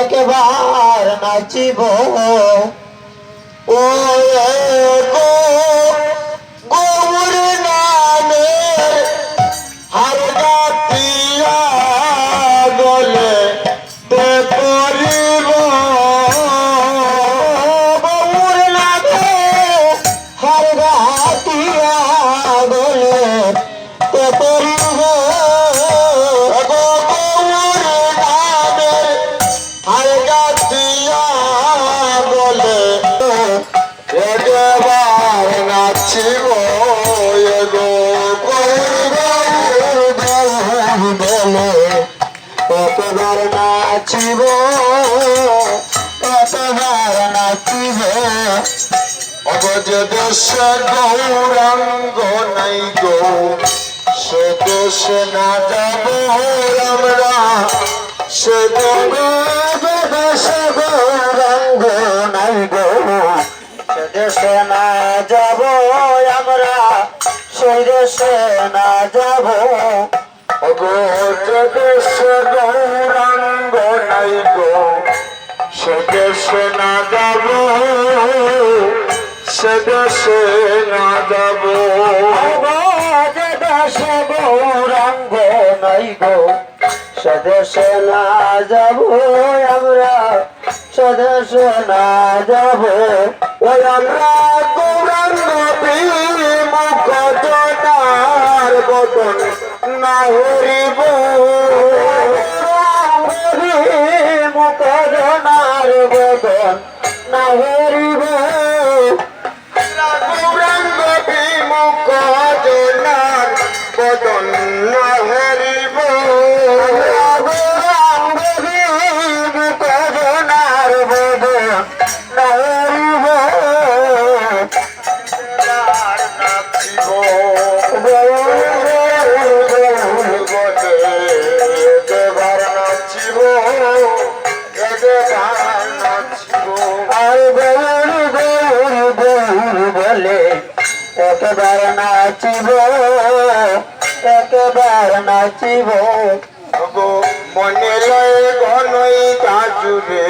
একবার নাচিব। ও অবজ দেশ গৌরাঙ্গ নাই গো। সে দেশ না যাব আমরা। সে দেশে গৌরাঙ্গ নাই গো। সে দেশে না যাব আমরা। সেই দেশে না যাব। গো যে দেশে নাই গো। সে না যাব। সে দেশে না যাব যে দেশে গৌরাঙ্গ নাই গো সদেশে না যাব আমরা সদেশে না যাব ওই আমরা গৌরাঙ্গ মুখ জনার নাচিব একবার নাচিব। মনে লয় ঘনই কাজুরে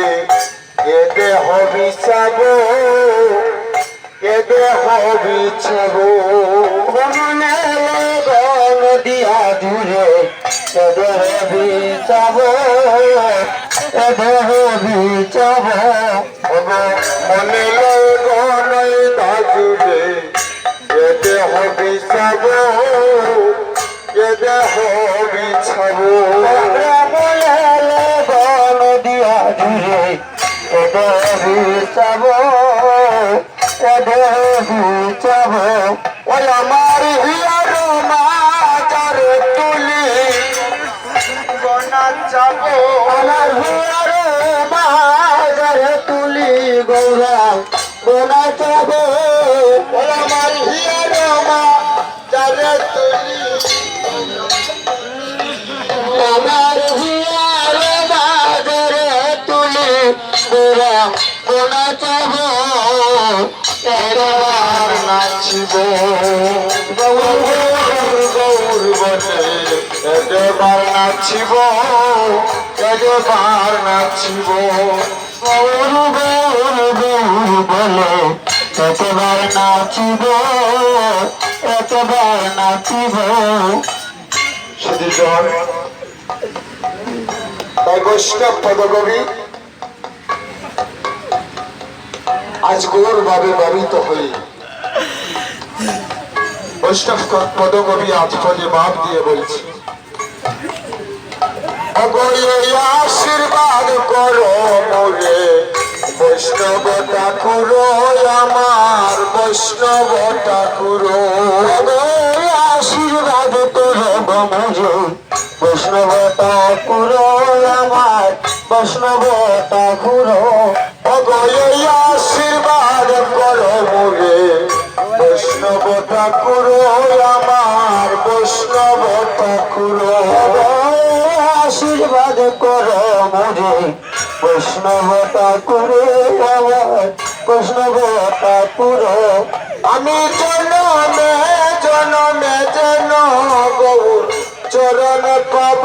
এ দেহ বিচাব এ দেহ বিচাব মনে লয় গন দিয়া দূরে এ দেহ বিচাব এ দেহ বিচাব মনে লয় গনই কাজুরে এ দেহ বিচাব, এ দেহ বিচাব গন দিয়া দূরে এ দেহ বিচাব এ দেহ বিচাব ওই আমার হিয়ার মাজার তুলি যাব আমার হিয়ার মাজার তুলি, গৌরা গোনা যাব গোরা গোনা চাব একবার নাচিব গৌর গৌর বলে একবার নাচিব। একবার নাচিব গৌর গৌর গৌর বলে একবার নাচিব একবার নাচিব সুধীজন তাই পদকবি আজ গৌর ভাবে ভাবিত হই বৈষ্ণব পদকবি আজ পদে বাপ দিয়ে বলছি। আশীর্বাদ করো মোরে বৈষ্ণব ঠাকুর আমার, বৈষ্ণব ঠাকুর। আশীর্বাদ করো মোরে বৈষ্ণব ঠাকুর আমার, বৈষ্ণব ঠাকুর। বৈষ্ণব করে আমার হতা ঠাকুর আমি জনমে জনমে জন গৌর চরণ পাব।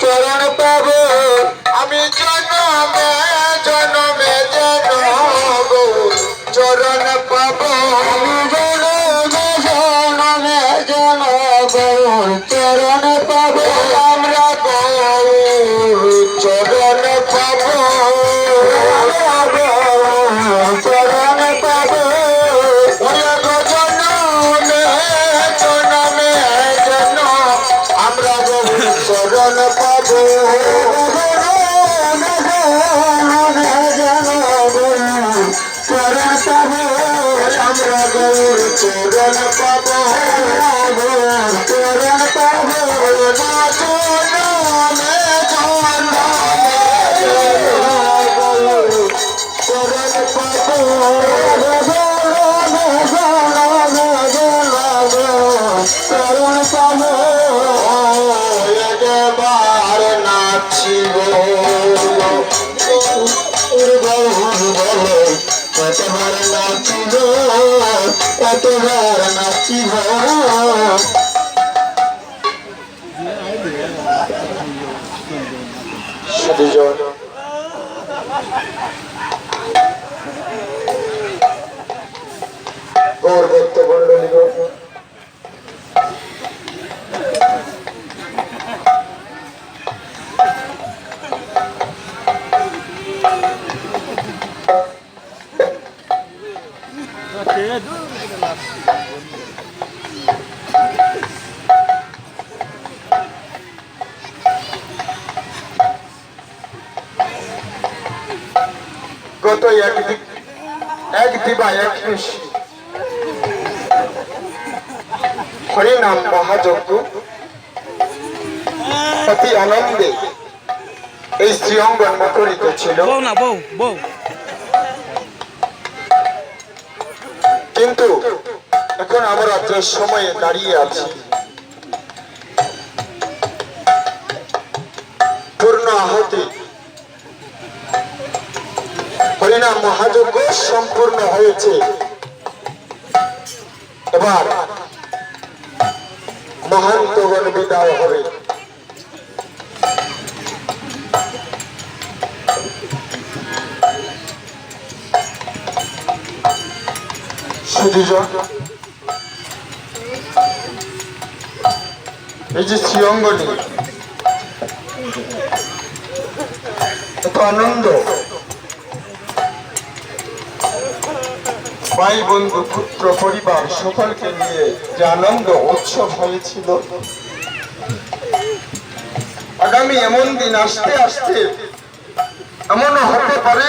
চরণ পাব। আমি জনমে চরণ পাব চরণ পাব না জনমে জনমে কতবার নাচিব গৌর ভক্ত মন্ডলী গত এক দি- এক দিবা, এক নিশি। হরিনাম মহাযজ্ঞ। অতি আনন্দে এই শ্রীঅঙ্গন মুখরিত ছিল। না, বউ বউ। কিন্তু এখন আমরা যে সময়ে দাঁড়িয়ে আছি। পূর্ণ আহতি। হরিনাম মহাযজ্ঞ সম্পূর্ণ হয়েছে। এবার মহান্তগণ বিদায় হবে। সুদীজন এই যে শ্রীঅঙ্গনী এত আনন্দ। ভাই, বন্ধু, পুত্র, পরিবার, সকলকে নিয়ে যে আনন্দ, উৎসব হয়েছিল। আগামী এমন দিন আসতে আসতে এমনও হতে পারে